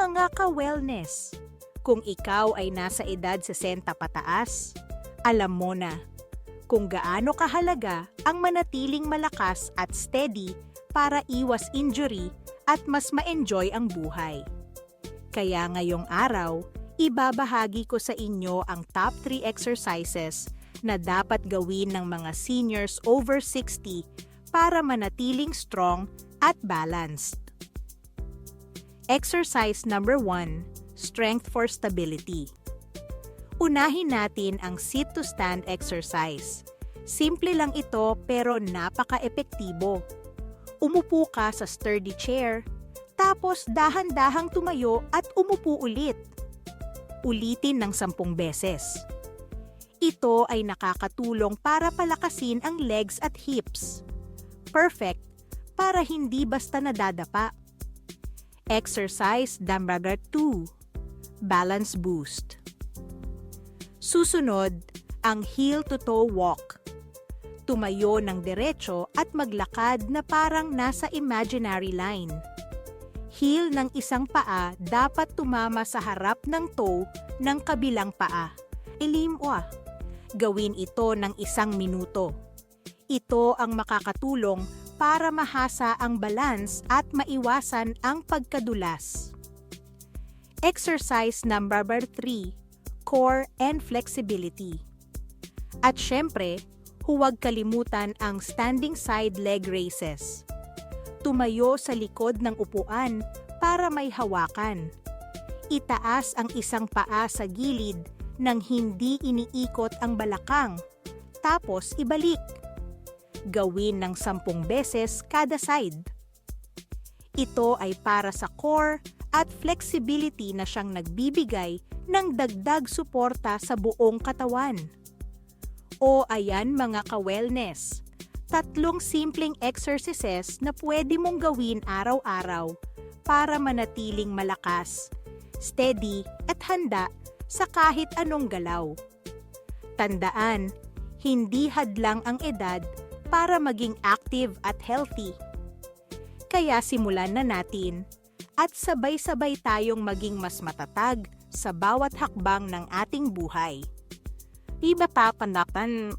Mga ka-wellness, kung ikaw ay nasa edad 60 pataas, alam mo na kung gaano kahalaga ang manatiling malakas at steady para iwas injury at mas ma-enjoy ang buhay. Kaya ngayong araw, ibabahagi ko sa inyo ang top 3 exercises na dapat gawin ng mga seniors over 60 para manatiling strong at balanced. Exercise number 1, Strength for Stability. Unahin natin ang sit to stand exercise. Simple lang ito pero napaka-epektibo. Umupo ka sa sturdy chair, tapos dahan-dahang tumayo at umupo ulit. Ulitin ng sampung beses. Ito ay nakakatulong para palakasin ang legs at hips. Perfect para hindi basta nadadapa. Exercise number 2. Balance boost. Susunod, ang heel to toe walk. Tumayo ng diretso at maglakad na parang nasa imaginary line. Heel ng isang paa dapat tumama sa harap ng toe ng kabilang paa. Ilim ah. Gawin ito ng isang minuto. Ito ang makakatulong para mahasa ang balance at maiwasan ang pagkadulas. Exercise number 3, core and flexibility. At syempre, huwag kalimutan ang standing side leg raises. Tumayo sa likod ng upuan para may hawakan. Itaas ang isang paa sa gilid nang hindi iniikot ang balakang. Tapos ibalik gawin ng sampung beses kada side. Ito ay para sa core at flexibility na siyang nagbibigay ng dagdag suporta sa buong katawan. O ayan mga ka-wellness, tatlong simpleng exercises na pwede mong gawin araw-araw para manatiling malakas, steady at handa sa kahit anong galaw. Tandaan, hindi hadlang ang edad para maging active at healthy. Kaya simulan na natin at sabay-sabay tayong maging mas matatag sa bawat hakbang ng ating buhay. Di ba tatandatan